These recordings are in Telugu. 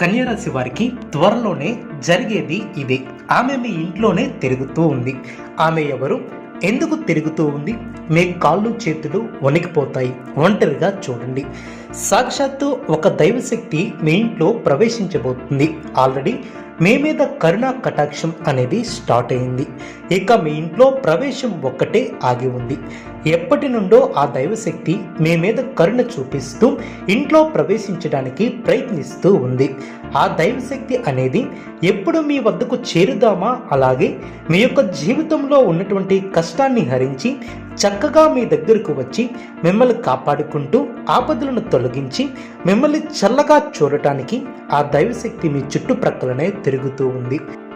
కన్యరాశి వారికి త్వరలోనే జరిగేది ఇదే. ఆమె మీ ఇంట్లోనే తిరుగుతూ ఉంది. ఆమె ఎవరు? ఎందుకు తిరుగుతూ ఉంది? మీ కాళ్ళు చేతులు వణికిపోతాయి. ఒంటరిగా చూడండి. సాక్షాత్తు ఒక దైవశక్తి మీ ఇంట్లో ప్రవేశించబోతుంది. ఆల్రెడీ మీ మీద కరుణా కటాక్షం అనేది స్టార్ట్ అయింది. ఇక మీ ఇంట్లో ప్రవేశం ఒక్కటే ఆగి ఉంది. ఎప్పటి నుండో ఆ దైవశక్తి మీ మీద కరుణ చూపిస్తూ ఇంట్లో ప్రవేశించడానికి ప్రయత్నిస్తూ ఉంది. ఆ దైవశక్తి అనేది ఎప్పుడు మీ వద్దకు చేరుదామా? అలాగే మీ యొక్క జీవితంలో ఉన్నటువంటి కష్టాన్ని హరించి చక్కగా మీ దగ్గరకు వచ్చి మిమ్మల్ని కాపాడుకుంటూ ఆపదలను తొలగించి మిమ్మల్ని చల్లగా చూడటానికి ఆ దైవశక్తి మీ చుట్టుప్రక్కలనే తిరుగుతూ ఉంది.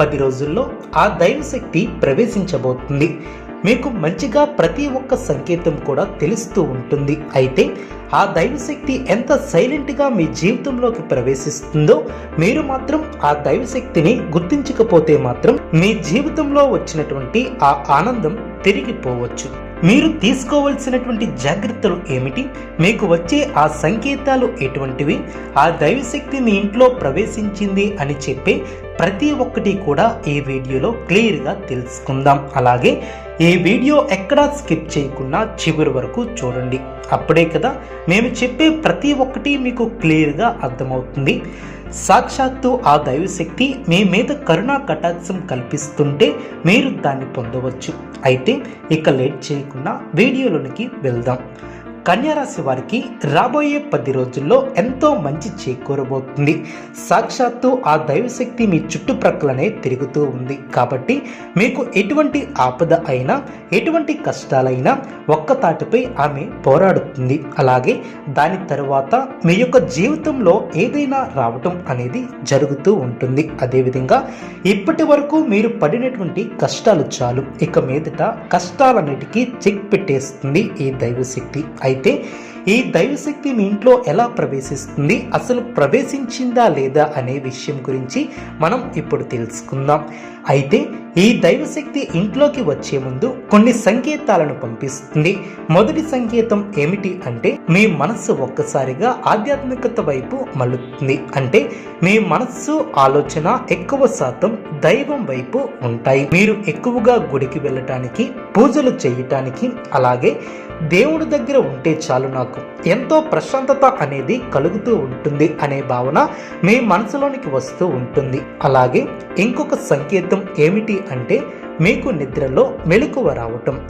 పది రోజుల్లో ఆ దైవశక్తి ప్రవేశించబోతుంది. మీకు మంచిగా ప్రతి ఒక్క సంకేతం కూడా తెలుస్తూ ఉంటుంది. అయితే ఆ దైవశక్తి ఎంత సైలెంట్గా మీ జీవితంలోకి ప్రవేశిస్తుందో మీరు మాత్రం ఆ దైవశక్తిని గుర్తించకపోతే మాత్రం మీ జీవితంలో వచ్చినటువంటి ఆ ఆనందం తిరిగిపోవచ్చు. మీరు తీసుకోవలసినటువంటి జాగ్రత్తలు ఏమిటి? మీకు వచ్చే ఆ సంకేతాలు ఎటువంటివి? ఆ దైవశక్తి మీ ఇంట్లో ప్రవేశించింది అని చెప్పే ప్రతి ఒక్కటి కూడా ఈ వీడియోలో క్లియర్గా తెలుసుకుందాం. అలాగే ఈ వీడియో ఎక్కడా స్కిప్ చేయకుండా చివరి వరకు చూడండి. అప్పుడే కదా మేము చెప్పే ప్రతి ఒక్కటి మీకు క్లియర్గా అర్థమవుతుంది. సాక్షాత్తు ఆ దైవశక్తి మీ మీద కరుణా కటాక్షం కల్పిస్తుంటే మీరు దాన్ని పొందవచ్చు. అయితే ఇక లేట్ చేయకుండా వీడియోలోనికి వెళ్దాం. కన్యారాశి వారికి రాబోయే పది రోజుల్లో ఎంతో మంచి చేకూరబోతుంది. సాక్షాత్తు ఆ దైవశక్తి మీ చుట్టుప్రక్కలనే తిరుగుతూ ఉంది. కాబట్టి మీకు ఎటువంటి ఆపద అయినా ఎటువంటి కష్టాలైనా ఒక్క తాటిపై ఆమె పోరాడుతుంది. అలాగే దాని తరువాత మీ యొక్క జీవితంలో ఏదైనా రావటం అనేది జరుగుతూ ఉంటుంది. అదేవిధంగా ఇప్పటి వరకు మీరు పడినటువంటి కష్టాలు చాలు. ఇక మీదట కష్టాలన్నిటికీ చెక్ పెట్టేస్తుంది ఈ దైవశక్తి. అయితే అయితే ఈ దైవశక్తి మీ ఇంట్లో ఎలా ప్రవేశిస్తుంది? అసలు ప్రవేశించిందా లేదా అనే విషయం గురించి మనం ఇప్పుడు తెలుసుకుందాం. అయితే ఈ దైవశక్తి ఇంట్లోకి వచ్చే ముందు కొన్ని సంకేతాలను పంపిస్తుంది. మొదటి సంకేతం ఏమిటి అంటే మీ మనస్సు ఒక్కసారిగా ఆధ్యాత్మికత వైపు మలుతుంది అంటే మీ మనస్సు ఆలోచన ఎక్కువ శాతం దైవం వైపు ఉంటాయి. మీరు ఎక్కువగా గుడికి వెళ్ళటానికి పూజలు చేయటానికి అలాగే దేవుడి దగ్గర ఉంటే చాలు నాకు. ఎంతో ప్రశాంతత అనేది కలుగుతూ ఉంటుంది అనే భావన మీ మనసులోనికి వస్తూ ఉంటుంది. అలాగే ఇంకొక సంకేతం ఏమిటి అంటే మీకు నిద్రలో మెలకువ రావటం.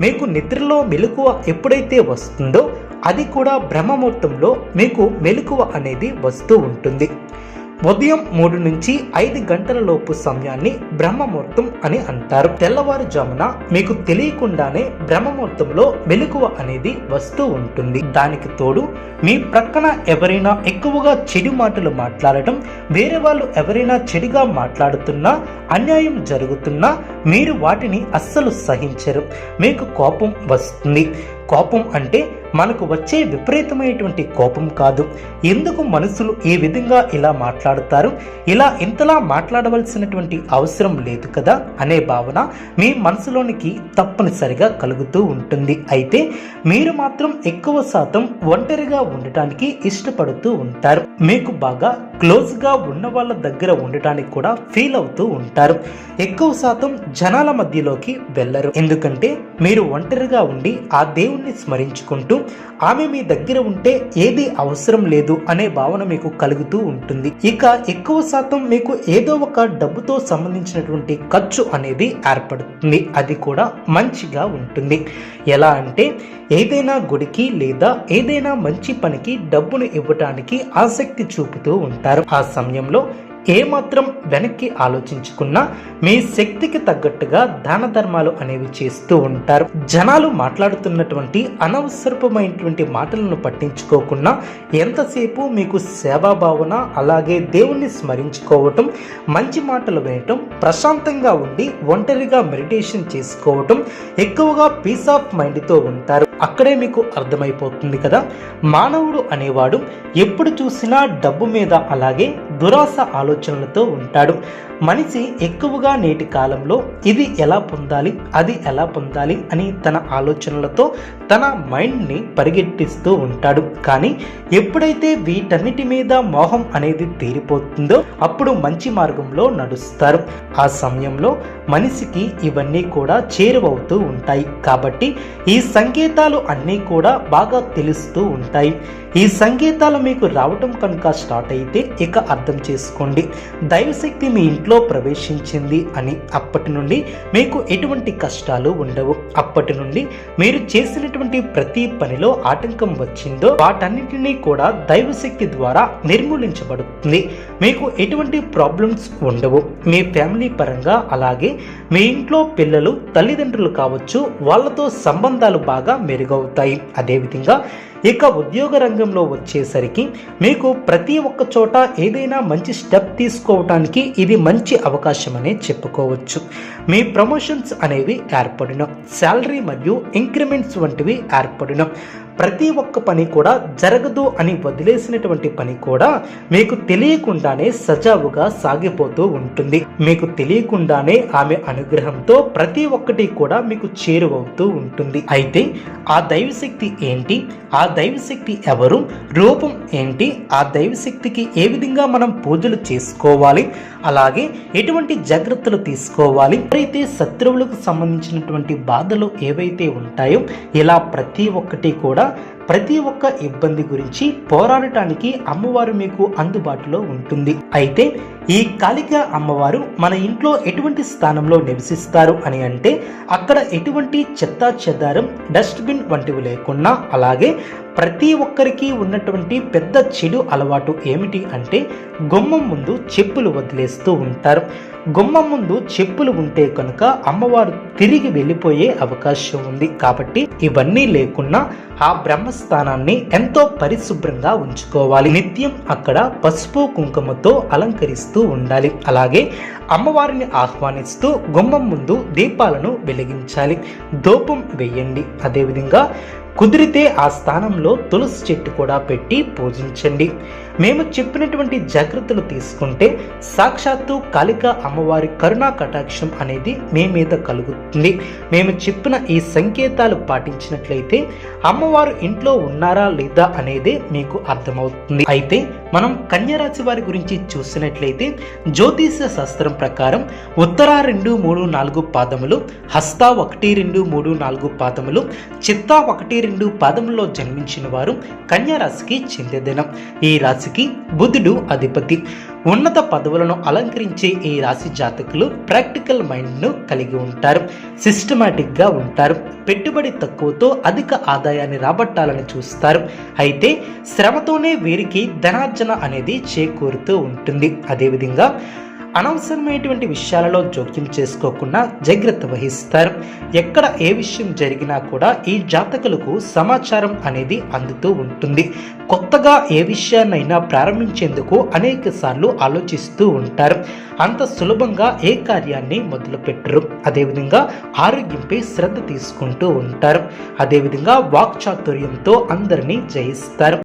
మీకు నిద్రలో మెలకువ ఎప్పుడైతే వస్తుందో అది కూడా బ్రహ్మముహూర్తంలో మీకు మెలకువ అనేది వస్తూ ఉంటుంది. ఉదయం మూడు నుంచి ఐదు గంటల లోపు సమయాన్ని బ్రహ్మముహూర్తం అని అంటారు. తెల్లవారుజామున మీకు తెలియకుండానే బ్రహ్మముహూర్తంలో మెలకువ అనేది వస్తూ ఉంటుంది. దానికి తోడు మీ ప్రక్కన ఎవరైనా ఎక్కువగా చెడు మాటలు మాట్లాడటం వేరే వాళ్ళు ఎవరైనా చెడుగా మాట్లాడుతున్నా అన్యాయం జరుగుతున్నా మీరు వాటిని అస్సలు సహించరు. మీకు కోపం వస్తుంది. కోపం అంటే మనకు వచ్చే విపరీతమైనటువంటి కోపం కాదు. ఎందుకు మనుషులు ఈ విధంగా ఇలా మాట్లాడుతారు? ఇలా ఇంతలా మాట్లాడవలసినటువంటి అవసరం లేదు కదా అనే భావన మీ మనసులోనికి తప్పనిసరిగా కలుగుతూ ఉంటుంది. అయితే మీరు మాత్రం ఎక్కువ శాతం ఒంటరిగా ఉండటానికి ఇష్టపడుతూ ఉంటారు. మీకు బాగా క్లోజ్గా ఉన్న వాళ్ళ దగ్గర ఉండటానికి కూడా ఫీల్ అవుతూ ఉంటారు. ఎక్కువ శాతం జనాల మధ్యలోకి వెళ్ళరు. ఎందుకంటే మీరు ఒంటరిగా ఉండి ఆ దేవుణ్ణి స్మరించుకుంటూ ఆమె మీ దగ్గర ఉంటే ఏది అవసరం లేదు అనే భావన మీకు కలుగుతూ ఉంటుంది. ఇక ఎక్కువ శాతం మీకు ఏదో ఒక డబ్బుతో సంబంధించినటువంటి ఖర్చు అనేది ఏర్పడుతుంది. అది కూడా మంచిగా ఉంటుంది. ఎలా అంటే ఏదైనా గుడికి లేదా ఏదైనా మంచి పనికి డబ్బును ఇవ్వటానికి ఆసక్తి చూపుతూ ఉంటారు. ఆ సమయంలో ఏమాత్రం వెనక్కి ఆలోచించుకున్నా మీ శక్తికి తగ్గట్టుగా దాన ధర్మాలు అనేవి చేస్తూ ఉంటారు. జనాలు మాట్లాడుతున్నటువంటి అనవసరమైనటువంటి మాటలను పట్టించుకోకుండా ఎంతసేపు మీకు సేవా భావన అలాగే దేవుణ్ణి స్మరించుకోవటం మంచి మాటలు వినటం ప్రశాంతంగా ఉండి ఒంటరిగా మెడిటేషన్ చేసుకోవటం ఎక్కువగా పీస్ ఆఫ్ మైండ్తో ఉంటారు. అక్కడే మీకు అర్థమైపోతుంది కదా. మానవుడు అనేవాడు ఎప్పుడు చూసినా డబ్బు మీద అలాగే దురాశ ఆలోచనలతో ఉంటాడు. మనిషి ఎక్కువగా నేటి కాలంలో ఇది ఎలా పొందాలి అది ఎలా పొందాలి అని తన ఆలోచనలతో తన మైండ్ని పరిగెట్టిస్తూ ఉంటాడు. కానీ ఎప్పుడైతే వీటన్నిటి మీద మోహం అనేది తీరిపోతుందో అప్పుడు మంచి మార్గంలో నడుస్తారు. ఆ సమయంలో మనిషికి ఇవన్నీ కూడా చేరువవుతూ ఉంటాయి. కాబట్టి ఈ సంకేతాలు అన్నీ కూడా బాగా తెలుస్తూ ఉంటాయి. ఈ సంకేతాలు మీకు రావటం కనుక స్టార్ట్ అయితే ఇక అర్థం చేసుకోండి. దైవశక్తి మీ ఇంట్లో ప్రవేశించింది అని అప్పటి నుండి మీకు ఎటువంటి కష్టాలు ఉండవు. అప్పటి నుండి మీరు చేసినటువంటి ప్రతి పనిలో ఆటంకం వచ్చిందో వాటన్నిటినీ కూడా దైవశక్తి ద్వారా నిర్మూలించబడుతుంది. మీకు ఎటువంటి ప్రాబ్లమ్స్ ఉండవు. మీ ఫ్యామిలీ పరంగా అలాగే మీ ఇంట్లో పిల్లలు తల్లిదండ్రులు కావచ్చు వాళ్ళతో సంబంధాలు బాగా మెరుగవుతాయి. అదేవిధంగా ఇక ఉద్యోగ రంగంలో వచ్చేసరికి మీకు ప్రతి ఒక్క చోట ఏదైనా మంచి స్టెప్ తీసుకోవటానికి ఇది మంచి అవకాశమనే చెప్పుకోవచ్చు. మీ ప్రమోషన్స్ అనేవి ఏర్పడిన శాలరీ మరియు ఇంక్రిమెంట్స్ వంటివి ఏర్పడిన ప్రతి ఒక్క పని కూడా జరగదు అని వదిలేసినటువంటి పని కూడా మీకు తెలియకుండానే సజావుగా సాగిపోతూ ఉంటుంది. మీకు తెలియకుండానే ఆమె అనుగ్రహంతో ప్రతి ఒక్కటి కూడా మీకు చేరువవుతూ ఉంటుంది. అయితే ఆ దైవశక్తి ఏంటి? ఆ దైవశక్తి ఎవరు? రూపం ఏంటి? ఆ దైవశక్తికి ఏ విధంగా మనం పూజలు చేసుకోవాలి? అలాగే ఎటువంటి జాగ్రత్తలు తీసుకోవాలి? ఎవరైతే శత్రువులకు సంబంధించినటువంటి బాధలు ఏవైతే ఉంటాయో ఇలా ప్రతి ఒక్కటి కూడా ప్రతి ఒక్క ఇబ్బంది గురించి పోరాడటానికి అమ్మవారు మీకు అందుబాటులో ఉంటుంది. అయితే ఈ కాళిక అమ్మవారు మన ఇంట్లో ఎటువంటి స్థానంలో నివసిస్తారు అని అంటే అక్కడ ఎటువంటి చెత్త చెదారం డస్ట్బిన్ వంటివి లేకుండా అలాగే ప్రతి ఒక్కరికి ఉన్నటువంటి పెద్ద చెడు అలవాటు ఏమిటి అంటే గుమ్మం ముందు చెప్పులు వదిలేస్తూ ఉంటారు. గుమ్మం ముందు చెప్పులు ఉంటే కనుక అమ్మవారు తిరిగి వెళ్ళిపోయే అవకాశం ఉంది. కాబట్టి ఇవన్నీ లేకున్నా ఆ బ్రహ్మస్థానాన్ని ఎంతో పరిశుభ్రంగా ఉంచుకోవాలి. నిత్యం అక్కడ పసుపు కుంకుమతో అలంకరిస్తూ ఉండాలి. అలాగే అమ్మవారిని ఆహ్వానిస్తూ గుమ్మం ముందు దీపాలను వెలిగించాలి. ధూపం వేయండి. అదేవిధంగా కుదిరితే ఆ స్థానంలో తులసి చెట్టు కూడా పెట్టి పూజించండి. మేము చెప్పినటువంటి జాగ్రత్తలు తీసుకుంటే సాక్షాత్తు కాళిక అమ్మవారి కరుణా కటాక్షం అనేది మీ మీద కలుగుతుంది. మేము చెప్పిన ఈ సంకేతాలు పాటించినట్లయితే అమ్మవారు ఇంట్లో ఉన్నారా లేదా అనేది మీకు అర్థమవుతుంది. అయితే మనం కన్యరాశి వారి గురించి చూసినట్లయితే జ్యోతిష శాస్త్రం ప్రకారం ఉత్తర రెండు మూడు నాలుగు పాదములు హస్త ఒకటి రెండు మూడు నాలుగు పాదములు చిత్త ఒకటి రెండు పాదంలో జన్మించిన వారు కన్యారాశికి చెందే దినం. ఈ రాశికి బుధుడు అధిపతి. ఉన్నత పదవులను అలంకరించే ఈ రాశి జాతకులు ప్రాక్టికల్ మైండ్ను కలిగి ఉంటారు. సిస్టమాటిక్గా ఉంటారు. పెట్టుబడి తక్కువతో అధిక ఆదాయాన్ని రాబట్టాలని చూస్తారు. అయితే శ్రమతోనే వీరికి ధనార్జన అనేది చేకూరుతూ ఉంటుంది. అదేవిధంగా అనవసరమైనటువంటి విషయాలలో జోక్యం చేసుకోకుండా జాగ్రత్త వహిస్తారు. ఎక్కడ ఏ విషయం జరిగినా కూడా ఈ జాతకులకు సమాచారం అనేది అందుతూ ఉంటుంది. కొత్తగా ఏ విషయాన్నైనా ప్రారంభించేందుకు అనేక సార్లు ఆలోచిస్తూ ఉంటారు. అంత సులభంగా ఏ కార్యాన్ని మొదలుపెట్టరు. అదేవిధంగా ఆరోగ్యంపై శ్రద్ధ తీసుకుంటూ ఉంటారు. అదేవిధంగా వాక్చాతుర్యంతో అందరినీ జయిస్తారు.